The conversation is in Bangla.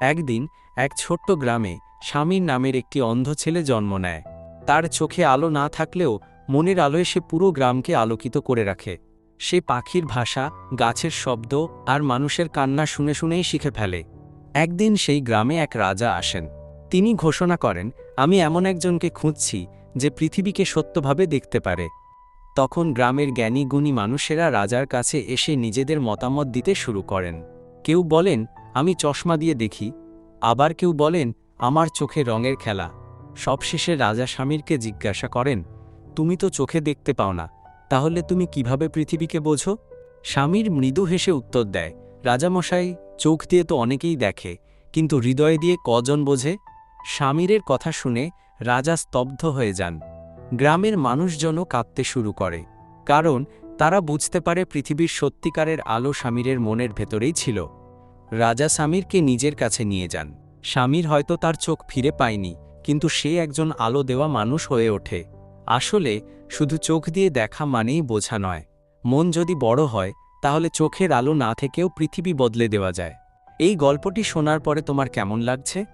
একদিন এক ছোট্ট গ্রামে স্বামীর নামের একটি অন্ধ ছেলে জন্ম নেয়। তার চোখে আলো না থাকলেও মনের আলোয় সে পুরো গ্রামকে আলোকিত করে রাখে। সে পাখির ভাষা, গাছের শব্দ আর মানুষের কান্না শুনে শুনেই শিখে ফেলে। একদিন সেই গ্রামে এক রাজা আসেন। তিনি ঘোষণা করেন, আমি এমন একজনকে খুঁজছি যে পৃথিবীকে সত্যভাবে দেখতে পারে। তখন গ্রামের জ্ঞানী গুণী মানুষেরা রাজার কাছে এসে নিজেদের মতামত দিতে শুরু করেন। কেউ বলেন আমি চশমা দিয়ে দেখি, আবার কেউ বলেন, আমার চোখে রঙের খেলা। সবশেষে রাজা স্বামীরকে জিজ্ঞাসা করেন, তুমি তো চোখে দেখতে পাও না, তাহলে তুমি কীভাবে পৃথিবীকে বোঝো? স্বামীর মৃদু হেসে উত্তর দেয়, রাজামশাই, চোখ দিয়ে তো অনেকেই দেখে, কিন্তু হৃদয় দিয়ে কজন বোঝে? স্বামীরের কথা শুনে রাজা স্তব্ধ হয়ে যান। গ্রামের মানুষজনও কাঁদতে শুরু করে, কারণ তারা বুঝতে পারে পৃথিবীর সত্যিকারের আলো স্বামীরের মনের ভেতরেই ছিল। রাজা স্বামীরকে নিজের কাছে নিয়ে যান। স্বামীর হয়তো তার চোখ ফিরে পায়নি, কিন্তু সে একজন আলো দেওয়া মানুষ হয়ে ওঠে। আসলে, শুধু চোখ দিয়ে দেখা মানেই বোঝা নয়। মন যদি বড় হয়, তাহলে চোখের আলো না থেকেও পৃথিবী বদলে দেওয়া যায়। এই গল্পটি শোনার পরে তোমার কেমন লাগছে?